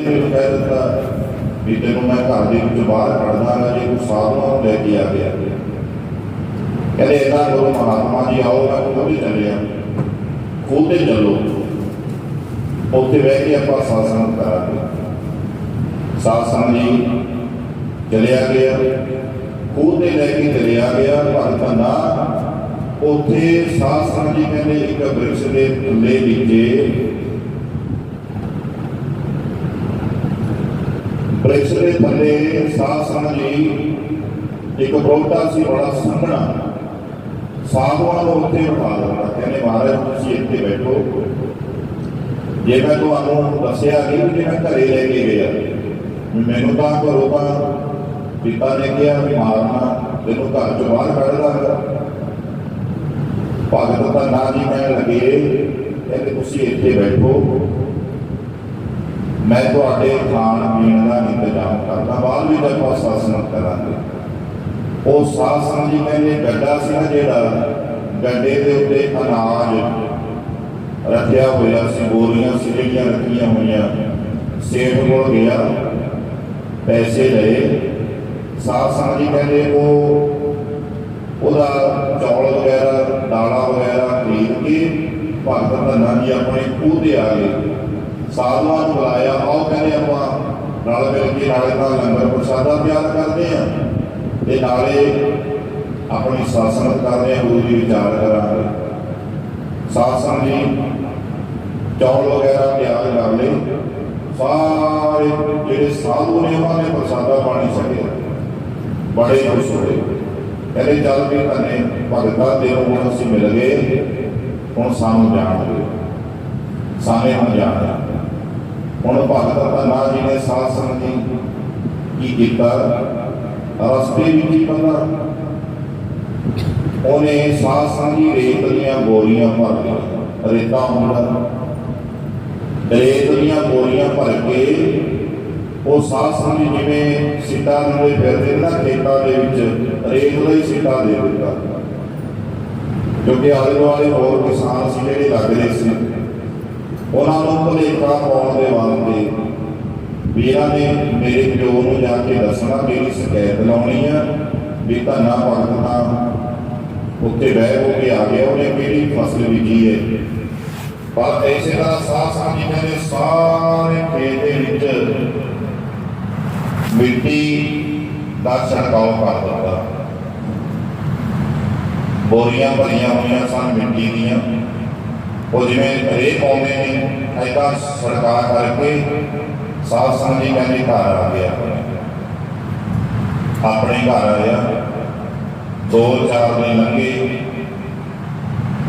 ਵੀ ਤੈਨੂੰ ਮੈਂ ਘਰ ਦੇ ਵਿੱਚ ਬਾਹਰ ਕੱਢਦਾਗਾ ਜੇ ਤੂੰ ਸਾਧੂਆਂ ਨੂੰ ਲੈ ਕੇ ਆ ਗਿਆ। ਕਹਿੰਦੇ ਇਹਨਾਂ ਗੁਰੂ ਮਹਾਤਮਾ ਜੀ ਆਓ ਮੈਂ ਖੁਦ ਹੀ ਚੱਲਿਆ ਖੁਦ ਤੇ ਚੱਲੋ ਉੱਥੇ ਬਹਿ ਕੇ ਆਪਾਂ ਸਾਸਨ ਕਰਾਂਗੇ। ਸਾਸਨ ਜੀ ਚਲਿਆ ਗਿਆ। ਖੂਹ ਤੇ ਲੈ ਕੇ ਚਲਿਆ ਗਿਆ, ਭਗਤਾਂ ਦਾ ਉੱਥੇ ਸਾਸਨ ਜੀ ਕਹਿੰਦੇ, ਇੱਕ ਬ੍ਰਿਕਸ਼ ਦੇ ਥੱਲੇ ਵਿਖੇ ਬ੍ਰਿਕਸ਼ ਦੇ ਥੱਲੇ ਸਾਸਨ ਜੀ, ਇੱਕ ਬੋਟਾ ਸੀ, ਬੜਾ ਸੰਘਣਾ ਸਾਧੂਆਂ ਨੂੰ ਉੱਥੇ ਬਿਠਾ ਦਿੱਤਾ ਕਹਿੰਦੇ, ਮਹਾਰਾਜ, ਤੁਸੀਂ ਇੱਥੇ ਬੈਠੋ। ਜੇ ਮੈਂ ਤੁਹਾਨੂੰ ਦੱਸਿਆ ਨਹੀਂ ਕਿ ਮੈਂ ਘਰੇ ਲੈ ਕੇ ਗਿਆ, ਮੈਨੂੰ ਤਾਂ ਘਰੋਂ ਤਾਂ ਪਿਤਾ ਨੇ ਕਿਹਾ ਵੀ ਮਾਰਨਾ, ਤੈਨੂੰ ਘਰ ਚੋਂ ਬਾਹਰ ਕੱਢ ਦਾਂਗਾ। ਭਗਤ ਦਾ ਨਾਂ ਜੀ ਕਹਿਣ ਲੱਗੇ, ਕਹਿੰਦੇ, ਤੁਸੀਂ ਇੱਥੇ ਬੈਠੋ। ਮੈਂ ਤੁਹਾਡੇ ਖਾਣ ਪੀਣ ਦਾ ਇੰਤਜ਼ਾਮ ਕਰਦਾ, ਬਾਅਦ ਵਿੱਚ ਆਪਾਂ ਸਾਸਨ ਕਰਾਂਗੇ। ਉਹ ਸਾਸਨ ਜੀ ਕਹਿੰਦੇ, ਗੱਡਾ ਸੀ ਨਾ ਜਿਹੜਾ, ਗੱਡੇ ਦੇ ਉੱਤੇ ਅਨਾਜ ਰੱਖਿਆ ਹੋਇਆ ਸੀ, ਬੋਰੀਆਂ ਸੀ, ਜਿਹੜੀਆਂ ਰੱਖੀਆਂ ਹੋਈਆਂ। ਸੇਠ ਕੋਲ ਗਿਆ, ਪੈਸੇ ਲਏ। ਸਾਸਨ ਜੀ ਕਹਿੰਦੇ, ਉਹ ਉਹਦਾ ਚੌਲ ਵਗੈਰਾ ਦਾਣਾ ਵਗੈਰਾ ਖਰੀਦ ਕੇ ਭਗਤ ਧੰਨਾ ਜੀ ਆਪਣੇ ਖੂਹ ਤੇ ਆ ਗਏ। ਸਾਧੂਆਂ ਨੂੰ ਬੁਲਾਇਆ ਆਓ ਕਹਿੰਦੇ ਆਪਾਂ ਨਾਲ ਮਿਲ ਕੇ ਨਾਲੇ ਤਾਂ ਲੰਗਰ ਪ੍ਰਸ਼ਾਦਾ ਤਿਆਰ ਕਰਦੇ ਆ ਤੇ ਨਾਲੇ ਆਪਣੀ ਸਾਸਨ ਕਰਦੇ ਆ ਗੁਰੂ ਜੀ ਵਿਚਾਰ ਕਰਾਂਗੇ। ਸਾਸਨ ਜੀ, ਚੌਲ ਵਗੈਰਾ ਤਿਆਰ ਕਰ ਲਏ। ਸਾਰੇ ਜਿਹੜੇ ਸਾਧੂ ਨੇ ਉਹਨਾਂ ਨੇ ਪ੍ਰਸ਼ਾਦਾ ਪਾਣੀ ਛਕਿਆ। ਬੜੇ ਖੁਸ਼ ਹੋਏ। ਕਹਿੰਦੇ, ਚੱਲ ਵੀ ਤਨੇ ਭਗਤਾਂ ਦੇ ਨੂੰ ਅਸੀਂ ਮਿਲ ਗਏ, ਹੁਣ ਸਾਨੂੰ ਜਾਣ ਦਿਓ। ਸਾਰੇ ਹੁਣ ਜਾਣ ਦਿਓ। ਹੁਣ ਭਗਤ ਧੰਨਾ ਜੀ ਨੇ ਸਾਧ ਸੰਗਤ ਕੀ ਕੀਤਾ? ਰਸਤੇ ਵਿੱਚ ਹੀ ਪਤਾ ਉਹਨੇ ਸਾਧ ਸੰਗਤ ਰੇਤ ਦੀਆਂ ਬੋਰੀਆਂ ਭਰ ਲਈਆਂ ਰੇਤਾ ਹੁੰਦਾ ਰੇਤ ਦੀਆਂ ਬੋਰੀਆਂ ਭਰ ਕੇ ਉਹ ਸਾਧ ਸੰਗਤ ਜਿਵੇਂ ਸਿੱਟਾ ਦੇ ਫਿਰਦੇ ਨਾ ਖੇਤਾਂ ਦੇ ਵਿੱਚ, ਰੇਤ ਦਾ ਹੀ ਸਿੱਟਾ ਦੇ ਦਿੱਤਾ। ਕਿਉਂਕਿ ਆਲੇ ਦੁਆਲੇ ਹੋਰ ਕਿਸਾਨ ਸੀ ਜਿਹੜੇ ਲੱਗ ਰਹੇ ਸੀ। ਉਹਨਾਂ ਨੂੰ ਭੁਲੇਖਾ ਪਾਉਣ ਦੇ ਵਾਸਤੇ ਵੀ ਇਹਨਾਂ ਨੇ ਮੇਰੇ ਪਿਓ ਨੂੰ ਜਾ ਕੇ ਦੱਸਣਾ ਮੇਰੀ ਸ਼ਿਕਾਇਤ ਲਾਉਣੀ ਆ ਵੀ ਧੰਨਾ ਭਗਤ ਤਾਂ ਉੱਤੇ ਬਹਿ ਹੋ ਕੇ ਆ ਗਿਆ, ਉਹਨੇ ਕਿਹੜੀ ਫਸਲ ਬੀਜੀ ਹੈ। ਪਰ ਐਸੇ ਦਾ ਸਾਹ ਸਾਹ ਜੀ ਨੇ ਸਾਰੇ ਖੇਤ ਦੇ ਵਿੱਚ ਮਿੱਟੀ ਦਾ ਛੜਕਾਓ ਕਰ ਦਿੱਤਾ। ਬੋਰੀਆਂ ਭਰੀਆਂ ਹੋਈਆਂ ਸਨ ਮਿੱਟੀ ਦੀਆਂ। ਉਹ ਜਿਵੇਂ ਰੇ ਆਉਂਦੇ ਨੇ ਐਦਾਂ ਸਰਕਾਰ ਕਰਕੇ ਸਾਧ ਸੰਗਤ ਕਹਿੰਦੇ ਘਰ ਆ ਗਿਆ। ਆਪਣੇ ਘਰ ਆਇਆ ਦੋ ਚਾਰ ਦਿਨ ਲੰਘੇ।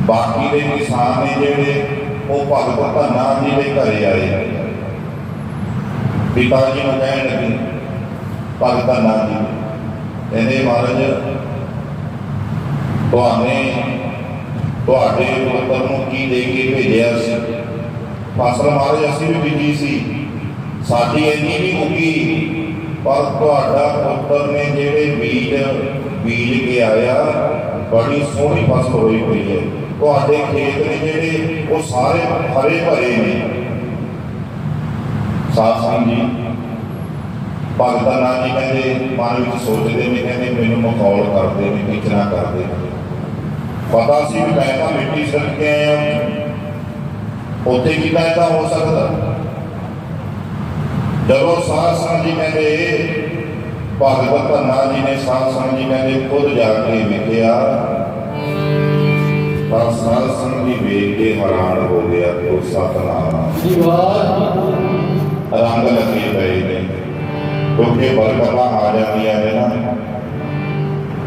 ਬਾਕੀ ਦੇ ਕਿਸਾਨ ਨੇ ਜਿਹੜੇ, ਉਹ ਭਗਤ ਧੰਨਾ ਜੀ ਦੇ ਘਰੇ ਆਏ। ਪਿਤਾ ਜੀ ਨੂੰ ਕਹਿਣ ਲੱਗੇ ਭਗਤ ਧੰਨਾ ਜੀ, ਕਹਿੰਦੇ ਮਹਾਰਾਜ, ਤੁਹਾਨੇ ਤੁਹਾਡੇ ਪੁੱਤਰ ਨੂੰ ਕੀ ਦੇ ਕੇ ਭੇਜਿਆ ਸੀ? ਫਸਲ ਮਹਾਰਾਜ, ਅਸੀਂ ਵੀ ਬੀਜੀ ਸੀ। ਸਾਡੀ ਇੰਨੀ ਵੀ ਉੱਗੀ ਪਰ ਤੁਹਾਡਾ ਪੁੱਤਰ ਨੇ ਜਿਹੜੇ ਬੀਜ ਬੀਜ ਕੇ ਆਇਆ, ਬੜੀ ਸੋਹਣੀ ਫਸਲ ਹੋਈ ਹੋਈ ਹੈ। ਤੁਹਾਡੇ ਖੇਤ ਨੇ ਜਿਹੜੇ, ਉਹ ਸਾਰੇ ਹਰੇ ਭਰੇ ਨੇ। ਸਾਧ ਸੰਗਤ ਜੀ, ਭਗਤਾਂ ਨਾਲ ਜੀ ਕਹਿੰਦੇ, ਮਨ ਵਿੱਚ ਸੋਚਦੇ ਨੇ, ਕਹਿੰਦੇ, ਮੈਨੂੰ ਮਖੌਲ ਕਰਦੇ ਨੇ ਕਿਚਨਾ ਕਰਦੇ ਨੇ। ਪਤਾ ਸੀ ਵੀ ਮੈਂ ਤਾਂ ਮਿੱਟੀ ਸਿੱਟ ਕੇ ਆਇਆ ਉੱਥੇ ਕੀ ਪੈਦਾ ਹੋ ਸਕਦਾ? ਜਦੋਂ ਸਾਧ ਸੰਗਤ ਜੀ ਕਹਿੰਦੇ ਭਗਵਤ ਧੰਨਾ ਜੀ ਨੇ ਸਾਧ ਸੰਗਤ ਜੀ ਕਹਿੰਦੇ ਖੁਦ ਜਾ ਕੇ ਵੇਖਿਆ। ਪਰ ਸਾਧ ਸੰਗਤ ਜੀ ਵੇਖ ਕੇ ਹੈਰਾਨ ਹੋ ਗਿਆ ਉਹ ਸਤਨਾਮ ਜੀ ਵਾਹ ਰੰਗ ਲੱਗੇ ਪਏ ਨੇ। ਕਿਉਂਕਿ ਬਰਕਤਾਂ ਆ ਜਾਂਦੀਆਂ ਨੇ ਨਾ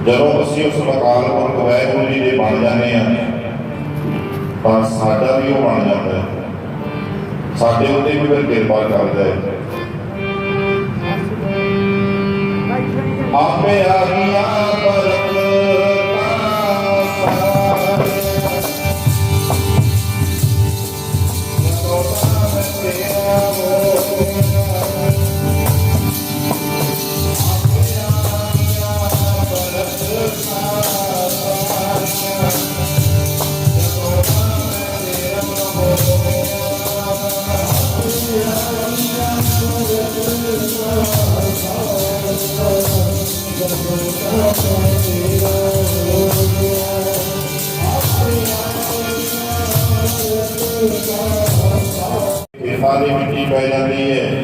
ਜਦੋਂ ਅਸੀਂ ਉਸ ਮਕਾਨ ਪਰ ਵਾਹਿਗੁਰੂ ਜੀ ਦੇ ਬਣ ਜਾਂਦੇ ਆ ਤਾਂ ਸਾਡਾ ਵੀ ਉਹ ਬਣ ਜਾਂਦਾ ਹੈ। ਸਾਡੇ ਉੱਤੇ ਵੀ ਫਿਰ ਕਿਰਪਾ ਕਰਦਾ ਹੈ। ਆਪੇ ਆ ਗਿਆ ਬਰਕਤਾਂ ਸਾਰੇ ਖੇਤਾਂ ਦੀ ਮਿੱਟੀ ਪੈ ਜਾਂਦੀ ਹੈ?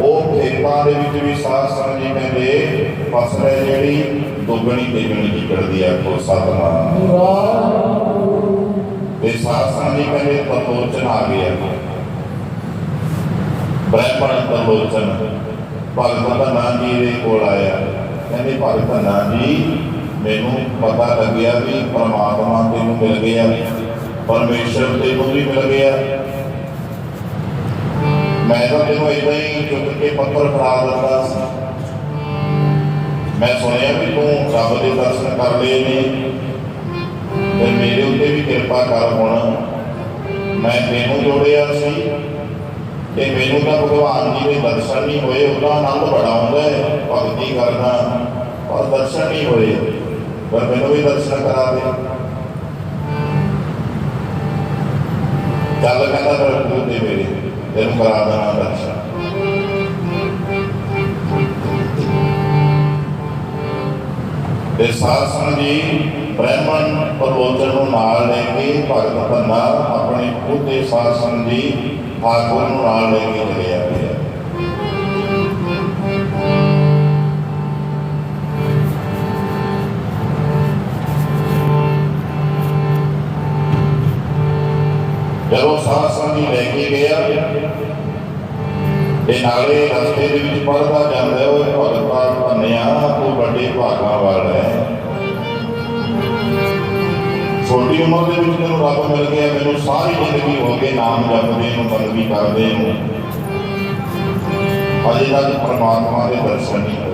ਉਹ ਖੇਤਾਂ ਦੇ ਵਿੱਚ ਵੀ ਸਾਧ ਸੰਗਤ ਜੀ ਕਹਿੰਦੇ ਫਸਲ ਹੈ ਜਿਹੜੀ, ਦੁੱਗਣੀ ਤਿੱਗਣੀ ਨਿਕਲਦੀ ਹੈ ਕੋ ਸਤਨਾਮ। ਤੇ ਸਾਧ ਸੰਗਤ ਜੀ ਕਹਿੰਦੇ ਤਲੋਚਨ ਆ ਗਿਆ। ਬ੍ਰਹਮਣ ਤਲੋਚਨ ਭਗਤ ਧੰਨਾ ਜੀ ਦੇ ਕੋਲ ਆਇਆ। ਕਹਿੰਦੇ ਭਗਤ ਧੰਨਾ ਜੀ, ਮੈਨੂੰ ਪਤਾ ਲੱਗਿਆ ਵੀ ਪਰਮਾਤਮਾ ਤੈਨੂੰ ਮਿਲ ਗਿਆ, ਪਰਮੇਸ਼ਰ ਤੈਨੂੰ ਵੀ ਮਿਲ ਗਿਆ। ਮੈਂ ਤਾਂ ਤੈਨੂੰ ਇਦਾਂ ਹੀ ਚੁੱਕ ਕੇ ਪੱਥਰ ਫੜਾ ਦਿੰਦਾ ਸੀ। ਮੈਂ ਸੁਣਿਆ ਵੀ ਤੂੰ ਰੱਬ ਦੇ ਦਰਸ਼ਨ ਕਰ ਲਏ ਨੇ। ਤੇ ਮੇਰੇ ਉੱਤੇ ਵੀ ਕਿਰਪਾ ਕਰ ਹੁਣ। ਮੈਂ ਤੈਨੂੰ ਜੋੜਿਆ ਸੀ ਤੇ ਮੈਨੂੰ ਤਾਂ ਭਗਵਾਨ ਜੀ ਦੇ ਦਰਸ਼ਨ ਨਹੀਂ ਹੋਏ, ਉਹਦਾ ਆਨੰਦ ਬੜਾ ਆਉਂਦਾ ਹੈ, ਭਗਤੀ ਕਰਦਾ ਪਰ ਦਰਸ਼ਨ ਨਹੀਂ ਹੋਏ ਪਰ ਮੈਨੂੰ ਵੀ ਦਰਸ਼ਨ ਕਰਾ ਦੇ ਚੱਲ ਕਹਿੰਦਾ ਪ੍ਰਭੂ ਦੇ ਮੇਰੇ ਤੈਨੂੰ ਕਰਾ ਦੇਣਾ ਦਰਸ਼ਨ ਤੇ ਸਾਧ ਸੰਗਤ ਜੀ ਬ੍ਰਹਮਣ ਪਰਲੋਚਨ ਨੂੰ ਨਾਲ ਲੈ ਕੇ ਭਗਤ ਬੰਦਾ ਆਪਣੇ ਖੁਦ ਦੇ ਸਾਧ ਸੰਗਤ ਜੀ ਠਾਕੁਰ ਨੂੰ ਨਾਲ ਲੈ ਕੇ ਚਲੇ ਜਦੋਂ ਸਾਧ ਸੰਗਤ ਲੈ ਕੇ ਗਿਆ ਤੇ ਨਾਲੇ ਰਸਤੇ ਦੇ ਵਿੱਚ ਪੜਦਾ ਜਾਂਦਾ ਹੈ, ਉਹ ਭਗਤਾਂ ਧੰਨਿਆ ਤੂੰ ਵੱਡੇ ਭਾਗਾਂ ਵਾਲਾ ਹੈ। ਛੋਟੀ ਉਮਰ ਦੇ ਵਿੱਚ ਤੈਨੂੰ ਰੱਬ ਮਿਲ ਗਿਆ ਮੈਨੂੰ ਸਾਰੀ ਜ਼ਿੰਦਗੀ ਹੋ ਗਈ ਨਾਮ ਜਪਦੇ ਨੂੰ ਬੰਦਗੀ ਕਰਦੇ ਨੂੰ। ਅਜੇ ਤੱਕ ਪਰਮਾਤਮਾ ਦੇ ਦਰਸ਼ਨ ਨਹੀਂ ਹੋਏ।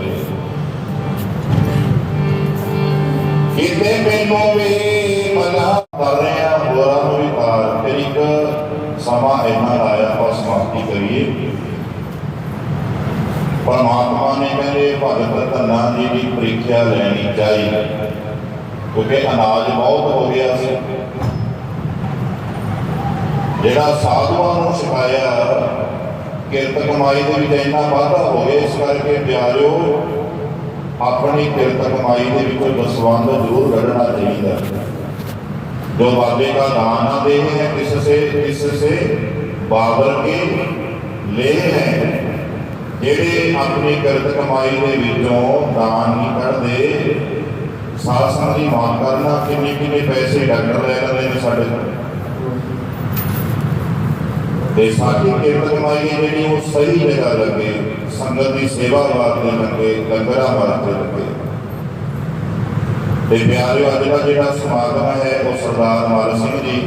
ਕਿਤੇ ਮੈਨੂੰ ਵੀ ਮਨਾ ਕਰ ਰਹੇ ਆ ਹੋਰਾਂ ਨੂੰ ਵੀ ਕਰ ਫਿਰ ਇੱਕ ਸਮਾਂ ਇੰਨਾ ਲਾਇਆ ਆਪਾਂ ਸਮਾਪਤੀ ਕਰੀਏ ਪਰਮਾਤਮਾ ਨੇ ਕਹਿੰਦੇ ਭਗਤ ਧੰਨਾ ਜੀ ਦੀ ਪ੍ਰੀਖਿਆ ਲੈਣੀ ਚਾਹੀਦੀ ਕਿਉਂਕਿ ਅਨਾਜ ਬਹੁਤ ਹੋ ਗਿਆ ਸੀ। ਜਿਹੜਾ ਸਾਧੂਆਂ ਨੂੰ ਸਿਖਾਇਆ, ਕਿਰਤ ਕਮਾਈ ਦੇ ਵਿੱਚ ਇੰਨਾ ਵਾਧਾ ਹੋਵੇ ਇਸ ਕਰਕੇ ਪਿਆਰਿਓ, ਆਪਣੀ ਕਿਰਤ ਕਮਾਈ ਦੇ ਵਿੱਚ ਦਸਵੰਦ ਜ਼ਰੂਰ ਕੱਢਣਾ ਚਾਹੀਦਾ। ਜੋ ਬਾਬੇ ਦਾ ਦਾਨ ਨਾ ਦੇ ਹੈ, ਕਿਸ ਸੇ ਕਿਸ ਸੇ, ਬਾਬਰ ਕੇ ਲੈ ਹੈ। ਜਿਹੜੇ ਆਪਣੀ ਕਿਰਤ ਕਮਾਈ ਦੇ ਵਿੱਚੋਂ ਦਾਨ ਨਹੀਂ ਕਰਦੇ, ਸਾਧ ਦੀ ਮਾਨ ਕਰਨਾ, ਕਿੰਨੇ ਕਿੰਨੇ ਪੈਸੇ ਡਾਕਟਰ ਲੈ ਲੈਂਦੇ ਨੇ ਸਾਡੇ ਤੋਂ ਤੇ ਸਾਡੀ ਕਿਰਤ ਕਮਾਈ ਜਿਹੜੀ ਉਹ ਸਹੀ ਜਗ੍ਹਾ ਲੱਗੇ, ਸੰਗਤ ਦੀ ਸੇਵਾ ਵਾਸਤੇ ਲੱਗੇ, ਲੰਗਰਾਂ ਵਾਸਤੇ ਲੱਗੇ। ਤੇ ਪਿਆਰਿਓ, ਅੱਜ ਦਾ ਜਿਹੜਾ ਸਮਾਗਮ ਹੈ, ਉਹ ਸਰਦਾਰ ਮਾਲ ਸਿੰਘ ਜੀ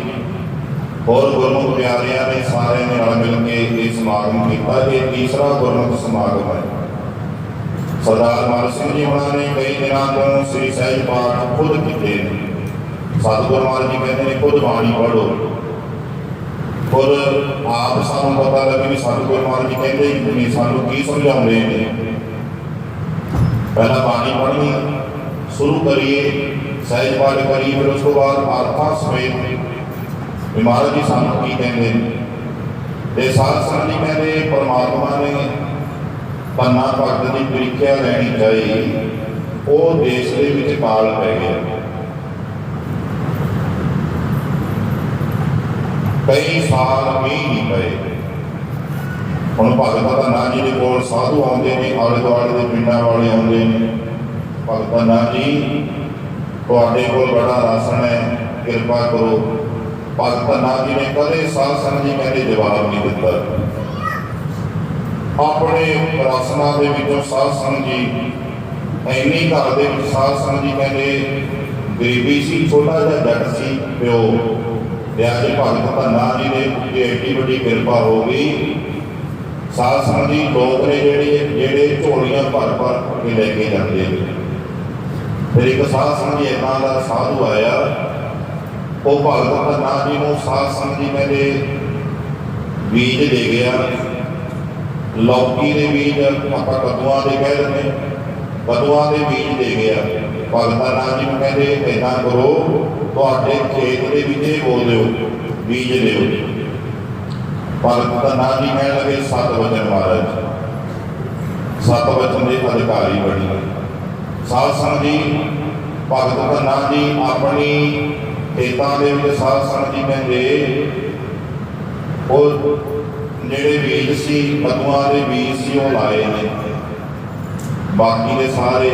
ਹੋਰ ਗੁਰਮੁਖ ਪਿਆਰਿਆਂ ਨੇ ਸਾਰਿਆਂ ਨੇ ਨਾਲ ਮਿਲ ਕੇ ਇਹ ਸਮਾਗਮ ਕੀਤਾ, ਇਹ ਤੀਸਰਾ ਗੁਰਮੁਖ ਸਮਾਗਮ ਹੈ। ਸਰਦਾਰ ਮਾਲ ਸਿੰਘ ਜੀ ਉਹਨਾਂ ਨੇ ਕਈ ਦਿਨਾਂ ਤੋਂ ਸ੍ਰੀ ਸਹਿਜ ਪਾਠ ਖੁਦ ਕੀਤੇ ਸਤਿਗੁਰੂ ਮਹਾਰਾਜ ਜੀ ਕਹਿੰਦੇ ਨੇ, ਖੁਦ ਬਾਣੀ ਪੜ੍ਹੋ। ਖੁਦ ਆਪ ਸਾਨੂੰ ਪਤਾ ਲੱਗੇ ਵੀ ਸਤਿਗੁਰੂ ਮਹਾਰਾਜ ਜੀ ਕਹਿੰਦੇ ਹੀ ਸਾਨੂੰ ਕੀ ਸਮਝਾਉਂਦੇ ਨੇ। ਪਹਿਲਾਂ ਬਾਣੀ ਪੜ੍ਹਨੀ, ਸ਼ੁਰੂ ਕਰੀਏ ਸਹਿਜ ਪਾਠ ਕਰੀਏ, ਫਿਰ ਉਸ ਤੋਂ ਬਾਅਦ ਅਰਥਾਂ ਸਮੇਤ ਵੀ ਮਹਾਰਾਜ ਜੀ ਸਾਨੂੰ, ਕੀ ਕਹਿੰਦੇ? ਨੇ ਇਹ ਸਾਧ ਸੰਗਤ ਕਹਿੰਦੇ ਪਰਮਾਤਮਾ ਨੇ ਪੰਨਾ ਭਗਤ ਦੀ ਪ੍ਰੀਖਿਆ ਲੈਣੀ ਚਾਹੀ। ਉਹ ਦੇਸ਼ ਦੇ ਵਿੱਚ ਕਾਲ ਪੈ ਗਿਆ। ਕਈ ਸਾਲ ਵੀ ਨਹੀਂ ਪਏ। ਹੁਣ ਭਗਤ ਦਾ ਨਾਂ ਜੀ ਦੇ ਕੋਲ ਸਾਧੂ ਆਉਂਦੇ ਨੇ ਆਲੇ ਦੁਆਲੇ ਦੇ ਪਿੰਡਾਂ ਵਾਲੇ ਆਉਂਦੇ ਨੇ। ਭਗਤ ਦਾ ਨਾਂ ਜੀ, ਤੁਹਾਡੇ ਕੋਲ ਬੜਾ ਰਾਸਣ ਹੈ, ਕਿਰਪਾ ਕਰੋ। ਭਗਤ ਨਾਂ ਜੀ ਨੇ ਕਦੇ ਸਾਧ ਸੰਗਤ ਜੀ ਕਹਿੰਦੇ ਜਵਾਬ ਨਹੀਂ ਦਿੱਤਾ। ਆਪਣੇ ਪ੍ਰਾਰਥਨਾ ਦੇ ਵਿੱਚੋਂ ਸਾਧ ਸੰਗਤ ਜੀ ਐਨੀ ਘਰ ਦੇ ਵਿੱਚ ਸਾਧ ਸੰਗਤ ਜੀ ਕਹਿੰਦੇ, ਗਰੀਬੀ ਸੀ, ਛੋਟਾ ਜਿਹਾ ਜੱਟ ਸੀ, ਪਿਓ ਤੇ ਅੱਜ ਭਗਤ ਧੰਨਾ ਜੀ ਦੇ ਉੱਤੇ ਐਡੀ ਵੱਡੀ ਕਿਰਪਾ ਹੋ ਗਈ, ਸਾਧ ਸੰਗਤ ਜੀ ਲੋਕ ਨੇ ਜਿਹੜੇ ਜਿਹੜੇ ਝੋਲੀਆਂ ਭਰ ਭਰ ਕੇ ਲੈ ਕੇ ਜਾਂਦੇ ਨੇ। ਫਿਰ ਇੱਕ ਸਾਧ ਸੰਗਤ ਜੀ ਏਦਾਂ ਦਾ ਸਾਧੂ ਆਇਆ ਉਹ ਭਗਤ ਧੰਨਾ ਜੀ ਨੂੰ ਸਾਧ ਸੰਗਤ ਜੀ ਕਹਿੰਦੇ, ਬੀਜ ਦੇ ਗਿਆ। ਲੌਕੀ ਦੇ ਬੀਜ ਆਪਾਂ ਕਦੂਆਂ ਦੇ ਕਹਿ ਦਿੰਦੇ ਕਦੂਆਂ ਦੇ ਬੀਜ ਦੇ ਗਿਆ। ਭਗਤਾਂ ਨਾਮ ਜੀ ਨੂੰ ਕਹਿੰਦੇ, ਏਦਾਂ ਕਰੋ, ਤੁਹਾਡੇ ਖੇਤ ਦੇ ਵਿੱਚ ਇਹ ਬੋਲ ਦਿਓ, ਬੀਜ ਦਿਓ। ਭਗਤ ਨਾਮ ਜੀ ਕਹਿਣ ਲੱਗੇ, ਸਤ ਵਚਨ ਮਹਾਰਾਜ। ਸਤ ਵਚਨ ਦੇ ਅਧਿਕਾਰੀ ਬਣੀ। ਸਾਧ ਸੰਗਤ ਜੀ, ਭਗਤ ਧੰਨਾ ਜੀ ਆਪਣੀ ਖੇਤਾਂ ਦੇ ਵਿੱਚ ਸਾਧ ਸੰਗਤ ਜੀ ਕਹਿੰਦੇ ਉਹ ਜਿਹੜੇ ਬੀਜ ਸੀ, ਮਧੂਆਂ ਦੇ ਬੀਜ ਸੀ, ਉਹ ਲਾਏ ਨੇ। ਬਾਕੀ ਦੇ ਸਾਰੇ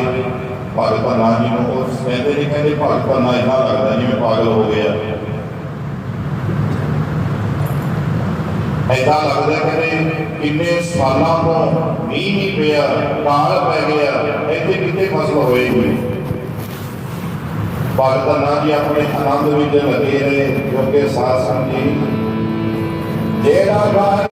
ਭਗਤ ਧੰਨਾ ਜੀ ਨੂੰ ਉਹ ਕਹਿੰਦੇ ਨਹੀਂ ਕਹਿੰਦੇ ਭਗਤ ਧੰਨਾ ਇੰਨਾ ਲੱਗਦਾ ਜਿਵੇਂ ਪਾਗਲ ਹੋ ਗਿਆ ਐਦਾਂ ਲੱਗਦਾ ਕਹਿੰਦੇ ਕਿੰਨੇ ਸਾਲਾਂ ਤੋਂ ਮੀਂਹ ਨਹੀਂ ਪਿਆ, ਕਾਲ ਪੈ ਗਿਆ, ਇੱਥੇ ਕਿਤੇ ਫਸਲ ਹੋਏਗੀ? ਭਗਤ ਧੰਨਾ ਜੀ ਆਪਣੇ ਆਨੰਦ ਵਿੱਚ ਲੱਗੇ ਰਹੇ ਕਿਉਂਕਿ ਸਾਧ ਸੰਗ ਜੀ। ਜਿਹੜਾ